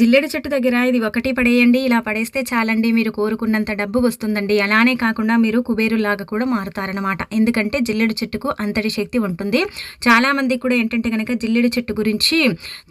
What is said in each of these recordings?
జిల్లెడు చెట్టు దగ్గర ఇది ఒకటి పడేయండి ఇలా పడేస్తే చాలండి మీరు కోరుకున్నంత డబ్బు వస్తుందండి. అలానే కాకుండా మీరు కుబేరులాగా కూడా మారుతారనమాట ఎందుకంటే జిల్లెడు చెట్టుకు అంతటి శక్తి ఉంటుంది. చాలామంది కూడా ఏంటంటే కనుక జిల్లెడు చెట్టు గురించి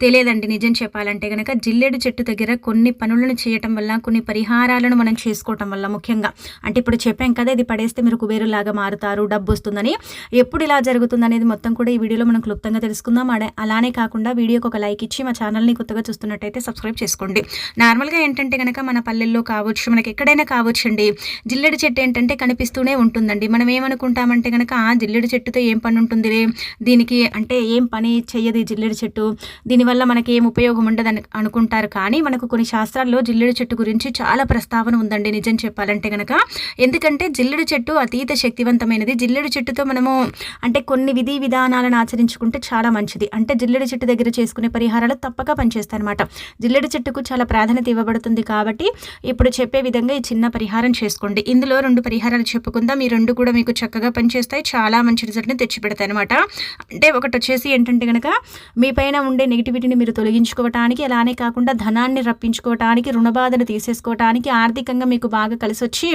తెలియదండి. నిజం చెప్పాలంటే కనుక జిల్లెడు చెట్టు దగ్గర కొన్ని పనులను చేయటం వల్ల కొన్ని పరిహారాలను మనం చేసుకోవటం వల్ల ముఖ్యంగా. అంటే ఇప్పుడు చెప్పాం కదా ఇది పడేస్తే మీరు కుబేరులాగా మారుతారు డబ్బు వస్తుందని. ఎప్పుడు ఇలా జరుగుతుంది అనేది మొత్తం కూడా ఈ వీడియోలో మనం క్లుప్తంగా తెలుసుకుందాం. అలానే కాకుండా వీడియోకి ఒక లైక్ ఇచ్చి మా ఛానల్ని కొత్తగా చూస్తున్నట్టయితే సబ్స్క్రైబ్ సబ్స్క్రైబ్ చేసుకోండి. నార్మల్గా ఏంటంటే కనుక మన పల్లెల్లో కావచ్చు మనకి ఎక్కడైనా కావచ్చండి జిల్లెడు చెట్టు ఏంటంటే కనిపిస్తూనే ఉంటుందండి. మనం ఏమనుకుంటామంటే కనుక ఆ జిల్లెడు చెట్టుతో ఏం పని ఉంటుందిలే దీనికి అంటే ఏం పని చెయ్యదు ఈ జిల్లెడు చెట్టు? దీనివల్ల మనకి ఏం ఉపయోగం ఉండదని అనుకుంటారు. కానీ మనకు కొన్ని శాస్త్రాల్లో జిల్లెడు చెట్టు గురించి చాలా ప్రస్తావన ఉందండి నిజం చెప్పాలంటే కనుక ఎందుకంటే జిల్లెడు చెట్టు అతీత శక్తివంతమైనది. జిల్లెడు చెట్టుతో మనము అంటే కొన్ని విధి విధానాలను ఆచరించుకుంటే చాలా మంచిది. అంటే జిల్లెడు చెట్టు దగ్గర చేసుకునే పరిహారాలు తప్పక పనిచేస్తాయి అనమాట జిల్లెడు వేడి చెట్టుకు చాలా ప్రాధాన్యత ఇవ్వబడుతుంది కాబట్టి ఇప్పుడు చెప్పే విధంగా ఈ చిన్న పరిహారం చేసుకోండి. ఇందులో రెండు పరిహారాలు చెప్పుకుందాం. ఈ రెండు కూడా మీకు చక్కగా పనిచేస్తాయి. చాలా మంచి రిజల్ట్ని తెచ్చిపెడతాయి అనమాట అంటే ఒకటి వచ్చేసి ఏంటంటే కనుక మీ పైన ఉండే నెగిటివిటీని మీరు తొలగించుకోవటానికి అలానే కాకుండా ధనాన్ని రప్పించుకోవటానికి రుణబాధను తీసేసుకోవటానికి ఆర్థికంగా మీకు బాగా కలిసి వచ్చి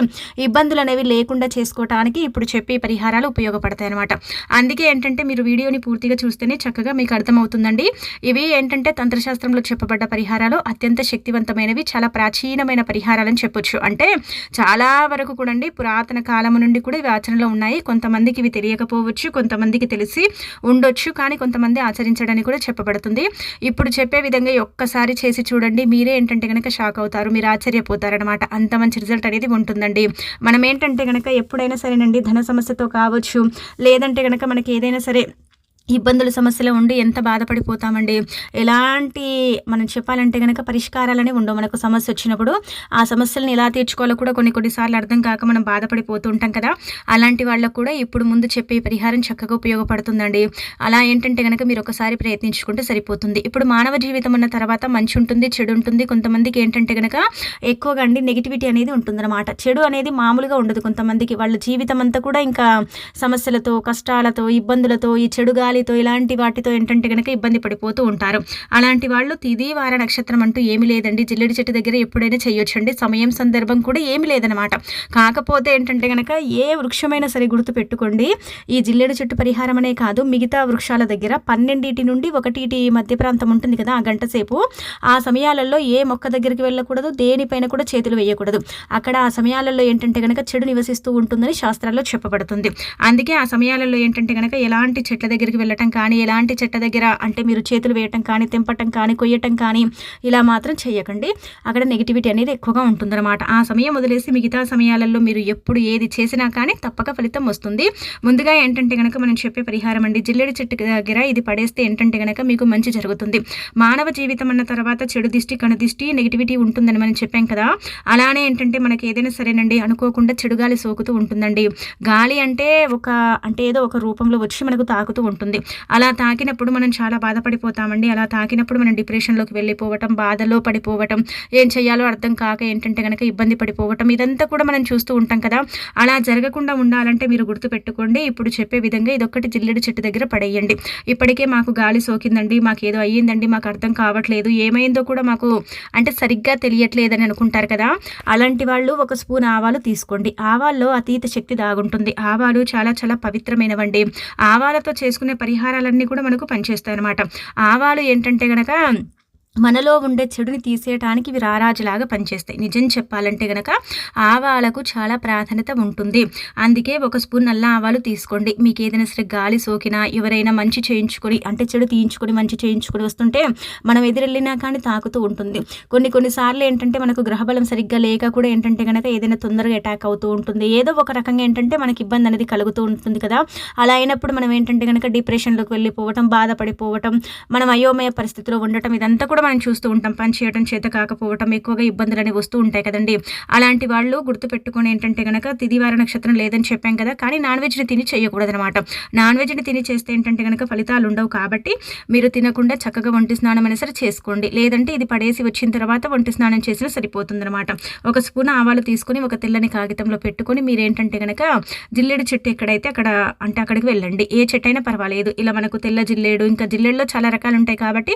ఇబ్బందులు అనేవి లేకుండా చేసుకోవటానికి ఇప్పుడు చెప్పే పరిహారాలు ఉపయోగపడతాయి అనమాట అందుకే ఏంటంటే మీరు వీడియోని పూర్తిగా చూస్తేనే చక్కగా మీకు అర్థమవుతుందండి. ఇవి ఏంటంటే తంత్రశాస్త్రంలో చెప్పబడ్డ పరిహారాలు. పరిహారాలు అత్యంత శక్తివంతమైనవి చాలా ప్రాచీనమైన పరిహారాలని చెప్పొచ్చు. అంటే చాలా వరకు కూడా అండి పురాతన కాలం నుండి కూడా ఇవి ఆచరణలో ఉన్నాయి. కొంతమందికి ఇవి తెలియకపోవచ్చు కొంతమందికి తెలిసి ఉండొచ్చు కానీ కొంతమంది ఆచరించడానికి కూడా చెప్పబడుతుంది. ఇప్పుడు చెప్పే విధంగా ఒక్కసారి చేసి చూడండి మీరే ఏంటంటే కనుక షాక్ అవుతారు మీరు ఆశ్చర్యపోతారనమాట అంత మంచి రిజల్ట్ అనేది ఉంటుందండి. మనం ఏంటంటే కనుక ఎప్పుడైనా సరేనండి ధన సమస్యతో కావచ్చు లేదంటే కనుక మనకి ఏదైనా సరే ఇబ్బందులు సమస్యలు ఉండి ఎంత బాధపడిపోతామండి? ఎలాంటి మనం చెప్పాలంటే కనుక పరిష్కారాలనే ఉండవు. మనకు సమస్య వచ్చినప్పుడు ఆ సమస్యలను ఎలా తీర్చుకోవాలో కూడా కొన్ని కొన్నిసార్లు అర్థం కాక మనం బాధపడిపోతూ ఉంటాం కదా? అలాంటి వాళ్ళకు కూడా ఇప్పుడు ముందు చెప్పే పరిహారం చక్కగా ఉపయోగపడుతుందండి. అలా ఏంటంటే కనుక మీరు ఒకసారి ప్రయత్నించుకుంటే సరిపోతుంది. ఇప్పుడు మానవ జీవితం అన్న తర్వాత మంచి ఉంటుంది చెడు ఉంటుంది. కొంతమందికి ఏంటంటే కనుక ఎక్కువగా అండి నెగిటివిటీ అనేది ఉంటుందన్నమాట. చెడు అనేది మామూలుగా ఉండదు కొంతమందికి. వాళ్ళ జీవితం అంతా కూడా ఇంకా సమస్యలతో కష్టాలతో ఇబ్బందులతో ఈ చెడు గాలి గాలితో ఇలాంటి వాటితో ఏంటంటే కనుక ఇబ్బంది పడిపోతూ ఉంటారు. అలాంటి వాళ్ళు తిది వార నక్షత్రం అంటూ ఏమి లేదండి. జిల్లెడి చెట్టు దగ్గర ఎప్పుడైనా చేయొచ్చండి. సమయం సందర్భం కూడా ఏమి లేదనమాట. కాకపోతే ఏంటంటే కనుక ఏ వృక్షమైనా సరే గుర్తు పెట్టుకోండి. ఈ జిల్లెడు చెట్టు పరిహారం అనే కాదు మిగతా వృక్షాల దగ్గర పన్నెండింటి నుండి ఒకటి మధ్య ప్రాంతం ఉంటుంది కదా ఆ గంట సేపు. ఆ సమయాలలో ఏ మొక్క దగ్గరికి వెళ్ళకూడదు దేనిపైన కూడా చేతులు వేయకూడదు. అక్కడ ఆ సమయాలలో ఏంటంటే కనుక చెడు నివసిస్తూ ఉంటుందని శాస్త్రాల్లో చెప్పబడుతుంది. అందుకే ఆ సమయాలలో ఏంటంటే కనుక ఎలాంటి చెట్ల దగ్గరికి వెళ్ళటం కానీ ఎలాంటి చెట్ట దగ్గర అంటే మీరు చేతులు వేయటం కానీ తెంపటం కానీ కొయ్యటం కానీ ఇలా మాత్రం చేయకండి. అక్కడ నెగిటివిటీ అనేది ఎక్కువగా ఉంటుందన్నమాట. ఆ సమయం వదిలేసి మిగతా సమయాలలో మీరు ఎప్పుడు ఏది చేసినా కానీ తప్పక ఫలితం వస్తుంది. ముందుగా ఏంటంటే కనుక మనం చెప్పే పరిహారం అండి. జిల్లెడి చెట్టు దగ్గర ఇది పడేస్తే ఏంటంటే కనుక మీకు మంచి జరుగుతుంది. మానవ జీవితం అన్న తర్వాత చెడు దిష్టి కనుదిష్టి నెగిటివిటీ ఉంటుందని మనం చెప్పాం కదా. అలానే ఏంటంటే మనకి ఏదైనా సరేనండి అనుకోకుండా చెడు గాలి సోకుతూ ఉంటుందండి. గాలి అంటే ఒక అంటే ఏదో ఒక రూపంలో వచ్చి మనకు తాకుతూ ఉంటుంది. ఉంటుంది. అలా తాకినప్పుడు మనం చాలా బాధపడిపోతామండి. అలా తాకినప్పుడు మనం డిప్రెషన్లోకి వెళ్ళిపోవటం బాధలో పడిపోవటం ఏం చేయాలో అర్థం కాక ఏంటంటే కనుక ఇబ్బంది పడిపోవటం ఇదంతా కూడా మనం చూస్తూ ఉంటాం కదా. అలా జరగకుండా ఉండాలంటే మీరు గుర్తుపెట్టుకోండి. ఇప్పుడు చెప్పే విధంగా ఇదొక్కటి జిల్లెడు చెట్టు దగ్గర పడేయండి. ఇప్పటికే మాకు గాలి సోకిందండి మాకు ఏదో అయ్యిందండి మాకు అర్థం కావట్లేదు. ఏమైందో కూడా మాకు అంటే సరిగ్గా తెలియట్లేదని అనుకుంటారు కదా. అలాంటి వాళ్ళు ఒక స్పూన్ ఆవాలు తీసుకోండి. ఆవాల్లో అతీత శక్తి దాగుంటుంది. ఆవాలు చాలా చాలా పవిత్రమైనవండి. ఆవాలతో చేసుకునే పరిహారాలన్నీ కూడా మనకు పనిచేస్తాయి అనమాట ఆవాలు ఏంటంటే కనుక మనలో ఉండే చెడుని తీసేయటానికి ఇవి రారాజులాగా పనిచేస్తాయి. నిజం చెప్పాలంటే గనక ఆవాలకు చాలా ప్రాధాన్యత ఉంటుంది. అందుకే ఒక స్పూన్ నల్ల ఆవాలు తీసుకోండి. మీకు ఏదైనా సరే గాలి సోకినా ఎవరైనా మంచి చేయించుకొని అంటే చెడు తీయించుకొని మంచి చేయించుకొని వస్తుంటే మనం ఎదురెళ్ళినా కానీ తాకుతూ ఉంటుంది. కొన్ని కొన్నిసార్లు ఏంటంటే మనకు గ్రహబలం సరిగ్గా లేక కూడా ఏంటంటే కనుక ఏదైనా తొందరగా అటాక్ అవుతూ ఉంటుంది. ఏదో ఒక రకంగా ఏంటంటే మనకి ఇబ్బంది అనేది కలుగుతూ ఉంటుంది కదా. అలా అయినప్పుడు మనం ఏంటంటే కనుక డిప్రెషన్లోకి వెళ్ళిపోవటం బాధపడిపోవటం మనం అయోమయ పరిస్థితిలో ఉండటం ఇదంతా కూడా మనం చూస్తూ ఉంటాం పని చేయడం చేత కాకపోవటం ఎక్కువగా ఇబ్బందులు అనేవి వస్తూ ఉంటాయి కదండి. అలాంటి వాళ్ళు గుర్తుపెట్టుకుని ఏంటంటే కనుక తిదివార నక్షత్రం లేదని చెప్పాం కదా కానీ నాన్ వెజ్ని తిని చేయకూడదనమాట నాన్ వెజ్ని తిని చేస్తే ఏంటంటే కనుక ఫలితాలు ఉండవు కాబట్టి మీరు తినకుండా చక్కగా వంటి స్నానం అయినా సరే చేసుకోండి. లేదంటే ఇది పడేసి వచ్చిన తర్వాత వంటి స్నానం చేసినా సరిపోతుందన్నమాట. ఒక స్పూన్ ఆవాలు తీసుకుని ఒక తెల్లని కాగితంలో పెట్టుకొని మీరు ఏంటంటే కనుక జిల్లేడు చెట్టు ఎక్కడైతే అక్కడ అంటే అక్కడికి వెళ్ళండి. ఏ చెట్టు అయినా పర్వాలేదు. ఇలా మనకు తెల్ల జిల్లేడు ఇంకా జిల్లేడులో చాలా రకాలు ఉంటాయి కాబట్టి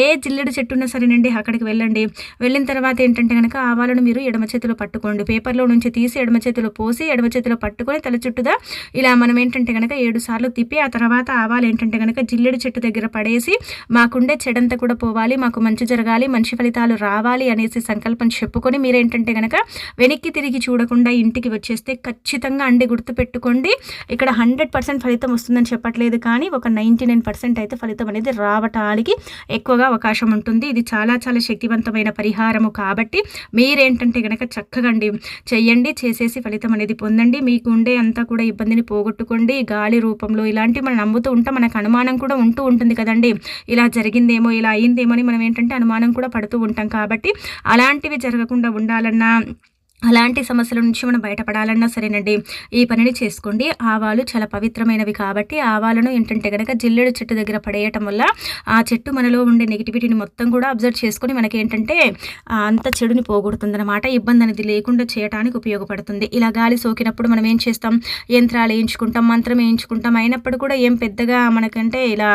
ఏ జిల్లేడు చెట్టు చెట్టు ఉన్నా సరేనండి అక్కడికి వెళ్ళండి. వెళ్ళిన తర్వాత ఏంటంటే కనుక ఆవాలను మీరు ఎడమ చేతిలో పట్టుకోండి. పేపర్లో నుంచి తీసి ఎడమ చేతిలో పోసి ఎడమ చేతిలో పట్టుకొని తల చుట్టుదా ఇలా మనం ఏంటంటే కనుక ఏడు సార్లు తిప్పి ఆ తర్వాత ఆవాలు ఏంటంటే కనుక జిల్లెడు చెట్టు దగ్గర పడేసి మాకుండే చెడంతా కూడా పోవాలి మాకు మంచి జరగాలి మంచి ఫలితాలు రావాలి అనేసి సంకల్పం చెప్పుకొని మీరేంటంటే కనుక వెనక్కి తిరిగి చూడకుండా ఇంటికి వచ్చేస్తే ఖచ్చితంగా అండి గుర్తు పెట్టుకోండి. ఇక్కడ హండ్రెడ్ పర్సెంట్ ఫలితం వస్తుందని చెప్పట్లేదు కానీ ఒక నైంటీ నైన్ పర్సెంట్ అయితే ఫలితం అనేది రావటానికి ఎక్కువగా అవకాశం ఉంటుంది. ఇది చాలా చాలా శక్తివంతమైన పరిహారము కాబట్టి మీరేంటంటే కనుక చక్కగా అండి చెయ్యండి చేసేసి ఫలితం అనేది పొందండి. మీకు ఉండే అంతా కూడా ఇబ్బందిని పోగొట్టుకోండి. గాలి రూపంలో ఇలాంటివి మనం నమ్ముతూ ఉంటాం. మనకు అనుమానం కూడా ఉంటూ ఉంటుంది కదండి. ఇలా జరిగిందేమో ఇలా అయిందేమో అని మనం ఏంటంటే అనుమానం కూడా పడుతూ ఉంటాం కాబట్టి అలాంటివి జరగకుండా ఉండాలన్నా అలాంటి సమస్యల నుంచి మనం బయటపడాలన్నా సరేనండి. ఈ పనిని చేసుకోండి. ఆవాలు చాలా పవిత్రమైనవి కాబట్టి ఆవాలను ఏంటంటే కనుక జిల్లెడు చెట్టు దగ్గర పడేయటం వల్ల ఆ చెట్టు మనలో ఉండే నెగిటివిటీని మొత్తం కూడా అబ్జర్వ్ చేసుకొని మనకి ఏంటంటే అంత చెడుని పోగొడుతుంది అనమాట ఇబ్బంది అనేది లేకుండా చేయడానికి ఉపయోగపడుతుంది. ఇలా గాలి సోకినప్పుడు మనం ఏం చేస్తాం? యంత్రాలు వేయించుకుంటాం మంత్రం వేయించుకుంటాం. అయినప్పుడు కూడా ఏం పెద్దగా మనకంటే ఇలా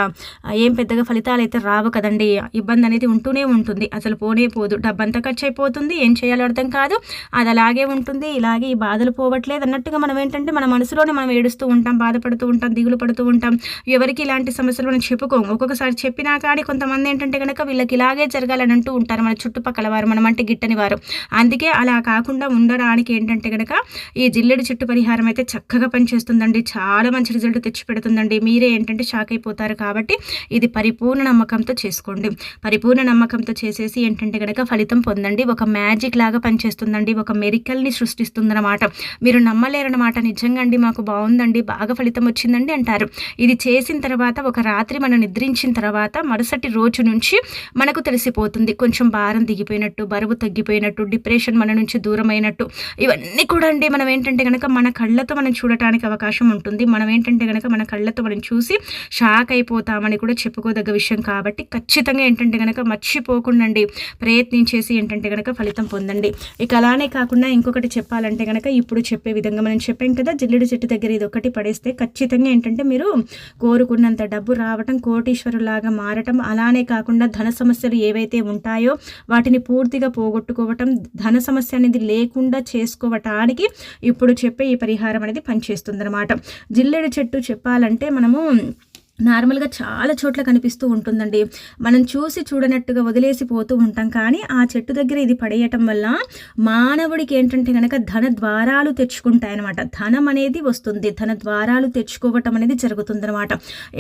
ఏం పెద్దగా ఫలితాలు అయితే రావు కదండి. ఇబ్బంది అనేది ఉంటూనే ఉంటుంది. అసలు పోనే పోదు. డబ్బంతా ఖర్చు అయిపోతుంది. ఏం చేయాలో అర్థం కాదు. అది అలాగే ఉంటుంది ఇలాగే ఈ బాధలు పోవట్లేదు అన్నట్టుగా మనం ఏంటంటే మన మనసులోనే మనం ఏడుస్తూ ఉంటాం బాధపడుతూ ఉంటాం దిగులు పడుతూ ఉంటాం. ఎవరికి ఇలాంటి సమస్యలు మనం చెప్పుకోం ఒక్కొక్కసారి చెప్పినా కానీ కొంతమంది ఏంటంటే కనుక వీళ్ళకి ఇలాగే జరగాలని అంటూ ఉంటారు మన చుట్టుపక్కల వారు మనం అంటే గిట్టని వారు. అందుకే అలా కాకుండా ఉండడానికి ఏంటంటే కనుక ఈ జిల్లెడు చుట్టు పరిహారం అయితే చక్కగా పనిచేస్తుందండి. చాలా మంచి రిజల్ట్ తెచ్చిపెడుతుందండి. మీరే ఏంటంటే షాక్ అయిపోతారు కాబట్టి ఇది పరిపూర్ణ నమ్మకంతో చేసుకోండి. పరిపూర్ణ నమ్మకంతో చేసేసి ఏంటంటే కనుక ఫలితం పొందండి. ఒక మ్యాజిక్ లాగా పనిచేస్తుందండి. ఒక మెరికల్ని సృష్టిస్తుందన్నమాట. మీరు నమ్మలేరన్నమాట. నిజంగా అండి మాకు బాగుందండి బాగా ఫలితం వచ్చిందండి అంటారు. ఇది చేసిన తర్వాత ఒక రాత్రి మనం నిద్రించిన తర్వాత మరుసటి రోజు నుంచి మనకు తెలిసిపోతుంది. కొంచెం భారం దిగిపోయినట్టు బరువు తగ్గిపోయినట్టు డిప్రెషన్ మన నుంచి దూరమైనట్టు. ఇవన్నీ కూడా అండి మనం ఏంటంటే కనుక మన కళ్ళతో మనం చూడటానికి అవకాశం ఉంటుంది. మనం ఏంటంటే కనుక మన కళ్ళతో మనం చూసి షాక్ అయిపోతామని కూడా చెప్పుకోదగ్గ విషయం కాబట్టి ఖచ్చితంగా ఏంటంటే కనుక మర్చిపోకుండా ప్రయత్నించేసి ఏంటంటే కనుక ఫలితం పొందండి. ఇక అలానే కాకుండా కాకుండా ఇంకొకటి చెప్పాలంటే కనుక ఇప్పుడు చెప్పే విధంగా మనం చెప్పాం కదా జిల్లెడు చెట్టు దగ్గర ఇది ఒకటి పడేస్తే ఖచ్చితంగా ఏంటంటే మీరు కోరుకున్నంత డబ్బు రావటం కోటీశ్వరులాగా మారటం అలానే కాకుండా ధన సమస్యలు ఏవైతే ఉంటాయో వాటిని పూర్తిగా పోగొట్టుకోవటం ధన సమస్య అనేది లేకుండా చేసుకోవటానికి ఇప్పుడు చెప్పే ఈ పరిహారం అనేది పనిచేస్తుంది అనమాట జిల్లెడు చెట్టు చెప్పాలంటే మనము నార్మల్గా చాలా చోట్ల కనిపిస్తూ ఉంటుందండి. మనం చూసి చూడనట్టుగా వదిలేసి పోతూ ఉంటాం. కానీ ఆ చెట్టు దగ్గర ఇది పడేయటం వల్ల మానవుడికి ఏంటంటే కనుక ధన ద్వారాలు తెచ్చుకుంటాయన్నమాట. ధనం అనేది వస్తుంది. ధన ద్వారాలు తెచ్చుకోవటం అనేది జరుగుతుందనమాట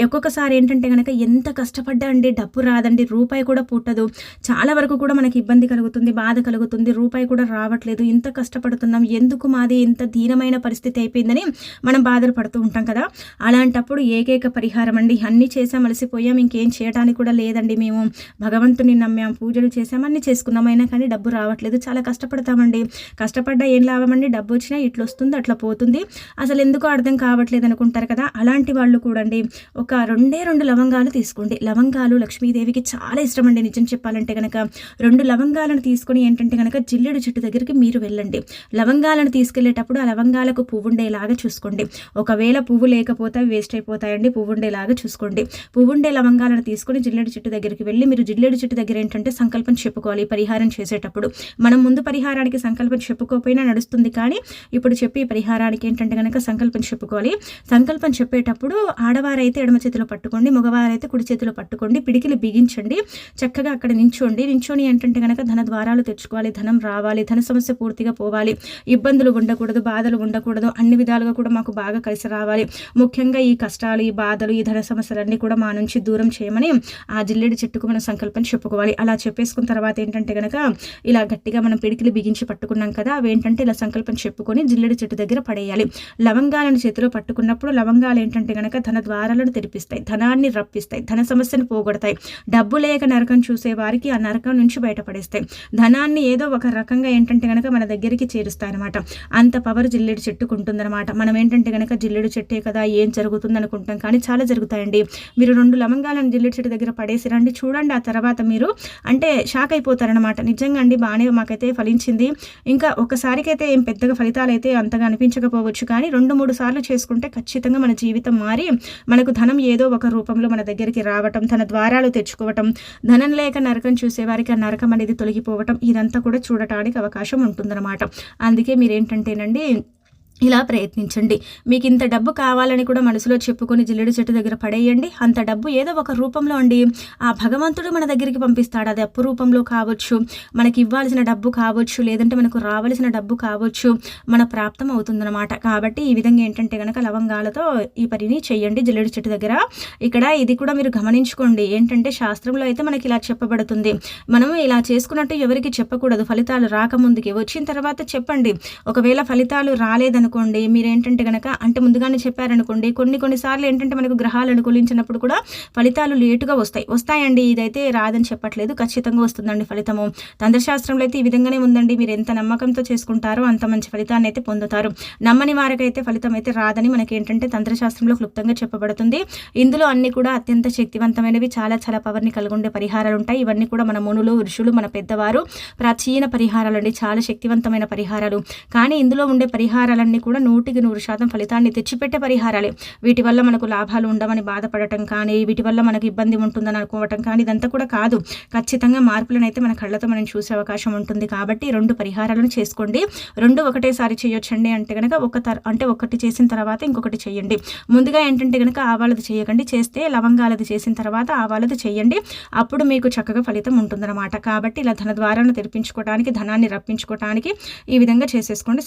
ఒక్కొక్కసారి ఏంటంటే కనుక ఎంత కష్టపడ్డా అండి డబ్బు రాదండి రూపాయి కూడా పుట్టదు. చాలా వరకు కూడా మనకి ఇబ్బంది కలుగుతుంది బాధ కలుగుతుంది రూపాయి కూడా రావట్లేదు. ఇంత కష్టపడుతున్నాం ఎందుకు మాది ఇంత దీనమైన పరిస్థితి అయిపోయిందని మనం బాధలు పడుతూ ఉంటాం కదా. అలాంటప్పుడు ఏకైక పరిహారం అండి అన్నీ చేసాం అలసిపోయాం. ఇంకేం చేయడానికి కూడా లేదండి మేము. భగవంతుని నమ్మాం పూజలు చేసాం అన్నీ అయినా కానీ డబ్బు రావట్లేదు. చాలా కష్టపడతామండి. కష్టపడ్డా ఏం లాభమండి? డబ్బు వచ్చినా ఇట్లా వస్తుంది అట్లా పోతుంది. అసలు ఎందుకో అర్థం కావట్లేదు అనుకుంటారు కదా. అలాంటి వాళ్ళు కూడా అండి ఒక రెండే రెండు లవంగాలు తీసుకోండి. లవంగాలు లక్ష్మీదేవికి చాలా ఇష్టం అండి నిజం చెప్పాలంటే కనుక రెండు లవంగాలను తీసుకొని ఏంటంటే కనుక జిల్లెడు చెట్టు దగ్గరికి మీరు వెళ్ళండి. లవంగాలను తీసుకెళ్ళేటప్పుడు ఆ లవంగాలకు పువ్వు ఉండేలాగా చూసుకోండి. ఒకవేళ పువ్వు లేకపోతే వేస్ట్ అయిపోతాయండి. పువ్వు ఉండేలాగా చూసుకోండి. పువ్వుండే లవంగాలను తీసుకొని జిల్లేడు చెట్టు దగ్గరికి వెళ్ళి మీరు జిల్లేడు చెట్టు దగ్గర ఏంటంటే సంకల్పం చెప్పుకోవాలి పరిహారం చేసేటప్పుడు. మనం ముందు పరిహారానికి సంకల్పం చెప్పుకోకపోయినా నడుస్తుంది కానీ ఇప్పుడు చెప్పి పరిహారానికి ఏంటంటే కనుక సంకల్పం చెప్పుకోవాలి. సంకల్పం చెప్పేటప్పుడు ఆడవారైతే ఎడమ చేతిలో పట్టుకోండి మగవారైతే కుడి చేతిలో పట్టుకోండి పిడికిలు బిగించండి చక్కగా అక్కడ నించోండి. నించోని ఏంటంటే కనుక ధన ద్వారాలు తెచ్చుకోవాలి ధనం రావాలి ధన సమస్య పూర్తిగా పోవాలి. ఇబ్బందులు ఉండకూడదు బాధలు ఉండకూడదు అన్ని విధాలుగా కూడా మాకు బాగా కలిసి రావాలి. ముఖ్యంగా ఈ కష్టాలు ఈ బాధలు ఈ ధన సమస్యలన్నీ కూడా మా నుంచి దూరం చేయమని ఆ జిల్లేడు చెట్టుకు మనం సంకల్పం చెప్పుకోవాలి. అలా చెప్పేసుకున్న తర్వాత ఏంటంటే కనుక ఇలా గట్టిగా మనం పిడికిలు బిగించి పట్టుకున్నాం కదా అవి ఏంటంటే ఇలా సంకల్పం చెప్పుకొని జిల్లేడు చెట్టు దగ్గర పడేయాలి. లవంగాలను చేతిలో పట్టుకున్నప్పుడు లవంగాలు ఏంటంటే కనుక ధన ద్వారాలను తెరిపిస్తాయి ధనాన్ని రప్పిస్తాయి ధన సమస్యను పోగొడతాయి. డబ్బు లేక నరకం చూసే వారికి ఆ నరకం నుంచి బయటపడేస్తాయి. ధనాన్ని ఏదో ఒక రకంగా ఏంటంటే కనుక మన దగ్గరికి చేరుస్తాయి అనమాట అంత పవర్ జిల్లేడు చెట్టుకు ఉంటుందన్నమాట. మనం ఏంటంటే కనుక జిల్లేడు చెట్టే కదా ఏం జరుగుతుంది అనుకుంటాం కానీ చాలా జరుగుతాయి. వస్తాయండి మీరు రెండు లవంగాలను జిల్లుడు చెట్టు దగ్గర పడేసి రండి. చూడండి ఆ తర్వాత మీరు అంటే షాక్ అయిపోతారనమాట నిజంగా అండి బాగానే మాకైతే ఫలించింది. ఇంకా ఒకసారికైతే ఏం పెద్దగా ఫలితాలు అయితే అంతగా అనిపించకపోవచ్చు. కానీ రెండు మూడు సార్లు చేసుకుంటే ఖచ్చితంగా మన జీవితం మారి మనకు ధనం ఏదో ఒక రూపంలో మన దగ్గరికి రావటం తన ద్వారాలు తెచ్చుకోవటం ధనం లేక నరకం చూసేవారికి ఆ నరకం అనేది తొలగిపోవటం ఇదంతా కూడా చూడటానికి అవకాశం ఉంటుందన్నమాట. అందుకే మీరేంటంటేనండి ఇలా ప్రయత్నించండి. మీకు ఇంత డబ్బు కావాలని కూడా మనసులో చెప్పుకొని జిల్లెడు చెట్టు దగ్గర పడేయండి. అంత డబ్బు ఏదో ఒక రూపంలో అండి ఆ భగవంతుడు మన దగ్గరికి పంపిస్తాడు. అది అప్పు రూపంలో కావచ్చు మనకి ఇవ్వాల్సిన డబ్బు కావచ్చు లేదంటే మనకు రావాల్సిన డబ్బు కావచ్చు మన ప్రాప్తం అవుతుందన్నమాట. కాబట్టి ఈ విధంగా ఏంటంటే కనుక లవంగాలతో ఈ పనిని చేయండి జిల్లెడు చెట్టు దగ్గర. ఇక్కడ ఇది కూడా మీరు గమనించుకోండి. ఏంటంటే శాస్త్రంలో అయితే మనకి ఇలా చెప్పబడుతుంది. మనం ఇలా చేసుకున్నట్టు ఎవరికి చెప్పకూడదు. ఫలితాలు రాకముందుకి. వచ్చిన తర్వాత చెప్పండి. ఒకవేళ ఫలితాలు రాలేదని అనుకోండి మీరు ఏంటంటే కనుక అంటే ముందుగానే చెప్పారనుకోండి కొన్ని కొన్నిసార్లు ఏంటంటే మనకు గ్రహాలు అనుకూలించినప్పుడు కూడా ఫలితాలు లేటుగా వస్తాయి. వస్తాయండి ఇదైతే రాదని చెప్పట్లేదు ఖచ్చితంగా వస్తుందండి ఫలితము. తంత్రశాస్త్రంలో అయితే ఈ విధంగానే ఉందండి మీరు ఎంత నమ్మకంతో చేసుకుంటారో అంత మంచి ఫలితాన్ని అయితే పొందుతారు. నమ్మని వారికైతే ఫలితం అయితే రాదని మనకి ఏంటంటే తంత్రశాస్త్రంలో క్లుప్తంగా చెప్పబడుతుంది. ఇందులో అన్ని కూడా అత్యంత శక్తివంతమైనవి చాలా చాలా పవర్ని కలిగి పరిహారాలు ఉంటాయి. ఇవన్నీ కూడా మన మునులు ఋషులు మన పెద్దవారు ప్రాచీన పరిహారాలు అండి చాలా శక్తివంతమైన పరిహారాలు. కానీ ఇందులో ఉండే పరిహారాలన్నీ అన్నీ కూడా నూటికి నూరు శాతం ఫలితాన్ని తెచ్చిపెట్టే పరిహారాలే. వీటి వల్ల మనకు లాభాలు ఉండవని బాధపడటం కానీ వీటి వల్ల మనకు ఇబ్బంది ఉంటుందని అనుకోవటం కానీ ఇదంతా కూడా కాదు. ఖచ్చితంగా మార్పులను అయితే మన కళ్ళతో మనం చూసే అవకాశం ఉంటుంది కాబట్టి రెండు పరిహారాలను చేసుకోండి. రెండు ఒకటేసారి చేయొచ్చండి అంటే కనుక ఒక తర అంటే ఒకటి చేసిన తర్వాత ఇంకొకటి చేయండి. ముందుగా ఏంటంటే కనుక ఆవాలది చేయకండి. చేస్తే లవంగాలది చేసిన తర్వాత ఆవాలది చేయండి. అప్పుడు మీకు చక్కగా ఫలితం ఉంటుందన్నమాట. కాబట్టి ఇలా ధన ద్వారాను తెరిపించుకోవడానికి ధనాన్ని రప్పించుకోవడానికి ఈ విధంగా చేసేసుకోండి.